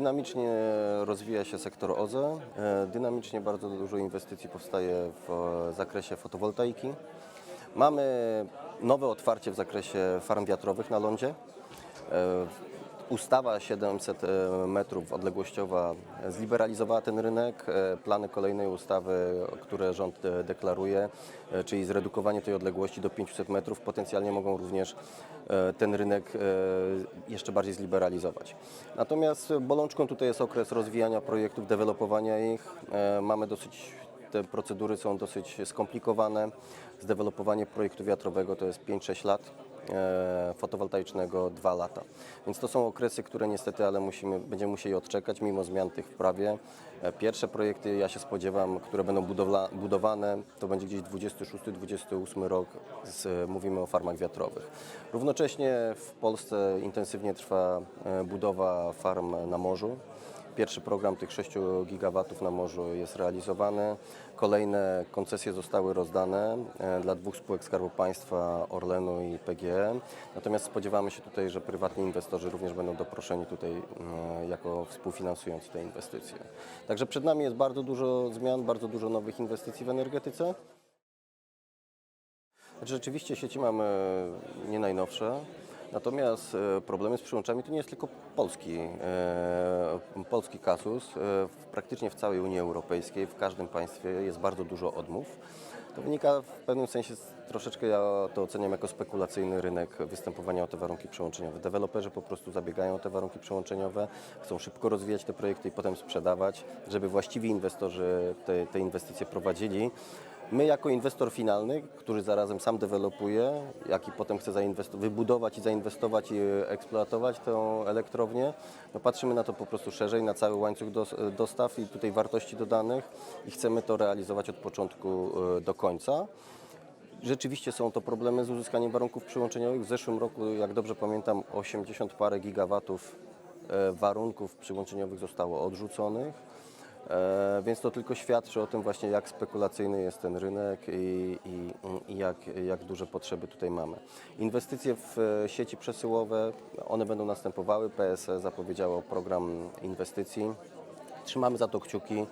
Dynamicznie rozwija się sektor OZE, e, dynamicznie bardzo dużo inwestycji powstaje w e, zakresie fotowoltaiki. Mamy nowe otwarcie w zakresie farm wiatrowych na lądzie. E, Ustawa 700 metrów odległościowa zliberalizowała ten rynek. E, Plany kolejnej ustawy, które rząd e, deklaruje, e, czyli zredukowanie tej odległości do 500 metrów, potencjalnie mogą również e, ten rynek e, jeszcze bardziej zliberalizować. Natomiast bolączką tutaj jest okres rozwijania projektów, dewelopowania ich. E, Mamy dosyć te procedury są dosyć skomplikowane. Zdevelopowanie projektu wiatrowego to jest 5-6 lat, e, fotowoltaicznego 2 lata. Więc to są okresy, które niestety, ale musimy, będziemy musieli odczekać mimo zmian tych w prawie. E, Pierwsze projekty ja się spodziewam, które będą budowla, budowane, to będzie gdzieś 26-28 rok, z, mówimy o farmach wiatrowych. Równocześnie w Polsce intensywnie trwa e, budowa farm na morzu. Pierwszy program tych 6 gigawatów na morzu jest realizowany. Kolejne koncesje zostały rozdane e, dla dwóch spółek Skarbu Państwa, Orlenu i PGE. Natomiast spodziewamy się tutaj, że prywatni inwestorzy również będą doproszeni tutaj e, jako współfinansujący te inwestycje. Także przed nami jest bardzo dużo zmian, bardzo dużo nowych inwestycji w energetyce. Znaczy, Rzeczywiście sieci mamy nie najnowsze, natomiast e, problemy z przyłączami to nie jest tylko polski, e, polski kasus. E, praktycznie w całej Unii Europejskiej, w każdym państwie jest bardzo dużo odmów. To wynika w pewnym sensie troszeczkę, ja to oceniam jako spekulacyjny rynek występowania o te warunki przyłączeniowe. Deweloperzy po prostu zabiegają o te warunki przyłączeniowe, chcą szybko rozwijać te projekty i potem sprzedawać, żeby właściwi inwestorzy te, te inwestycje prowadzili. My jako inwestor finalny, który zarazem sam dewelopuje, jak i potem chce wybudować i zainwestować i e, eksploatować tę elektrownię, no patrzymy na to po prostu szerzej, na cały łańcuch e, dostaw i tutaj wartości dodanych i chcemy to realizować od początku e, do końca. Rzeczywiście są to problemy z uzyskaniem warunków przyłączeniowych. W zeszłym roku, jak dobrze pamiętam, 80 parę gigawatów warunków przyłączeniowych zostało odrzuconych. E, Więc to tylko świadczy o tym właśnie, jak spekulacyjny jest ten rynek i, i, i jak, jak duże potrzeby tutaj mamy. Inwestycje w e, sieci przesyłowe, one będą następowały. PSE zapowiedziało program inwestycji. Trzymamy za to kciuki.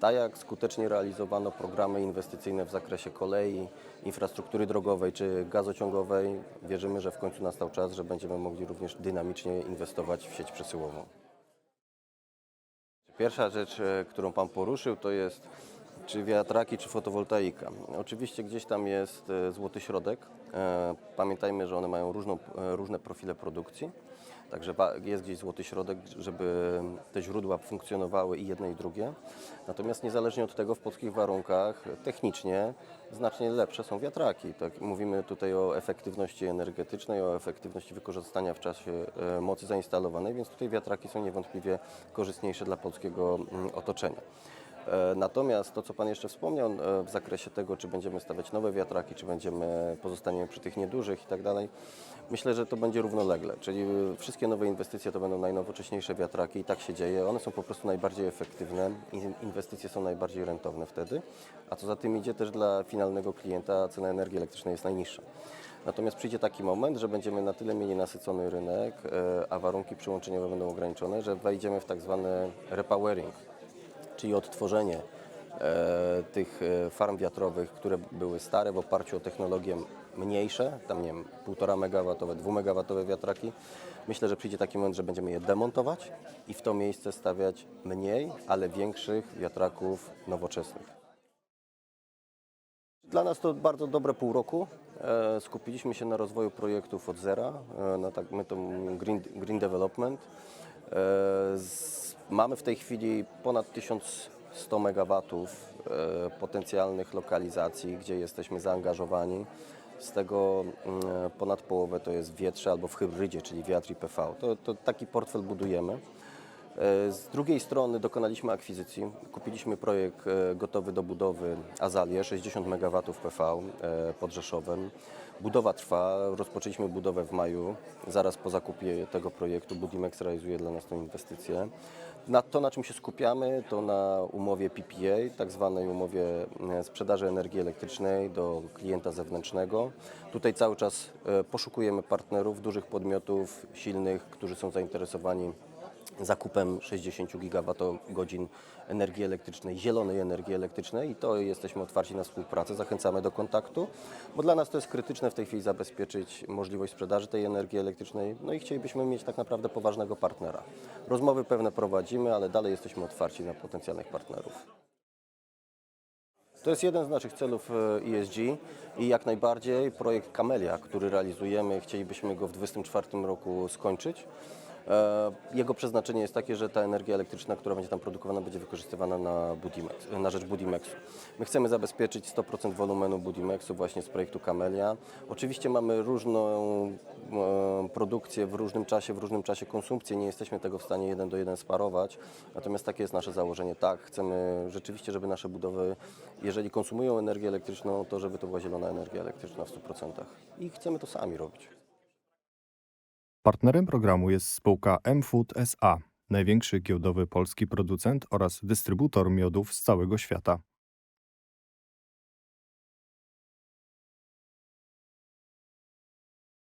Tak jak skutecznie realizowano programy inwestycyjne w zakresie kolei, infrastruktury drogowej czy gazociągowej, wierzymy, że w końcu nastał czas, że będziemy mogli również dynamicznie inwestować w sieć przesyłową. Pierwsza rzecz, e, którą Pan poruszył, to jest czy wiatraki, czy fotowoltaika. Oczywiście gdzieś tam jest e, złoty środek. E, Pamiętajmy, że one mają różną, e, różne profile produkcji. Także jest gdzieś złoty środek, żeby te źródła funkcjonowały i jedne i drugie. Natomiast niezależnie od tego w polskich warunkach technicznie znacznie lepsze są wiatraki. Tak, mówimy tutaj o efektywności energetycznej, o efektywności wykorzystania w czasie mocy zainstalowanej, więc tutaj wiatraki są niewątpliwie korzystniejsze dla polskiego mm, otoczenia. E, Natomiast to, co Pan jeszcze wspomniał e, w zakresie tego, czy będziemy stawiać nowe wiatraki, czy będziemy pozostaniemy przy tych niedużych i tak dalej, myślę, że to będzie równolegle. Czyli e, wszystkie nowe inwestycje to będą najnowocześniejsze wiatraki i tak się dzieje. One są po prostu najbardziej efektywne, in- inwestycje są najbardziej rentowne wtedy, a co za tym idzie też dla finalnego klienta cena energii elektrycznej jest najniższa. Natomiast przyjdzie taki moment, że będziemy na tyle mieli nasycony rynek, a warunki przyłączeniowe będą ograniczone, że wejdziemy w tak zwany repowering, czyli odtworzenie e, tych e, farm wiatrowych, które były stare w oparciu o technologie mniejsze, tam nie wiem, 1,5 megawatowe, 2 megawatowe wiatraki. Myślę, że przyjdzie taki moment, że będziemy je demontować i w to miejsce stawiać mniej, ale większych wiatraków nowoczesnych. Dla nas to bardzo dobre pół roku. E, Skupiliśmy się na rozwoju projektów od zera, na tak, my to green, green development. E, mamy w tej chwili ponad 1100 megawatów e, potencjalnych lokalizacji, gdzie jesteśmy zaangażowani. Z tego mm, ponad połowę to jest wietrze albo w hybrydzie, czyli wiatr i PV. To, to taki portfel budujemy. E, Z drugiej strony dokonaliśmy akwizycji. Kupiliśmy projekt e, gotowy do budowy Azalię, 60 MW PV pod Rzeszowem. Budowa trwa, rozpoczęliśmy budowę w maju. Zaraz po zakupie tego projektu Budimex realizuje dla nas tę inwestycję. Na to, na czym się skupiamy, to na umowie PPA, tak zwanej umowie e, sprzedaży energii elektrycznej do klienta zewnętrznego. Tutaj cały czas poszukujemy partnerów, dużych podmiotów, silnych, którzy są zainteresowani zakupem 60 gigawatogodzin energii elektrycznej, zielonej energii elektrycznej i to jesteśmy otwarci na współpracę, zachęcamy do kontaktu, bo dla nas to jest krytyczne w tej chwili zabezpieczyć możliwość sprzedaży tej energii elektrycznej, no i chcielibyśmy mieć tak naprawdę poważnego partnera. Rozmowy pewne prowadzimy, ale dalej jesteśmy otwarci na potencjalnych partnerów. To jest jeden z naszych celów e, ESG i jak najbardziej projekt Camelia, który realizujemy, chcielibyśmy go w 2024 roku skończyć. E, Jego przeznaczenie jest takie, że ta energia elektryczna, która będzie tam produkowana, będzie wykorzystywana na, Budimex, na rzecz Budimexu. My chcemy zabezpieczyć 100% wolumenu Budimexu właśnie z projektu Camelia. Oczywiście mamy różną e, produkcję w różnym czasie, w różnym czasie konsumpcji. Nie jesteśmy tego w stanie jeden do jeden sparować. Natomiast takie jest nasze założenie. Tak, chcemy rzeczywiście, żeby nasze budowy, jeżeli konsumują energię elektryczną, to żeby to była zielona energia elektryczna w 100%. I chcemy to sami robić. Partnerem programu jest spółka mFood SA, największy giełdowy polski producent oraz dystrybutor miodów z całego świata.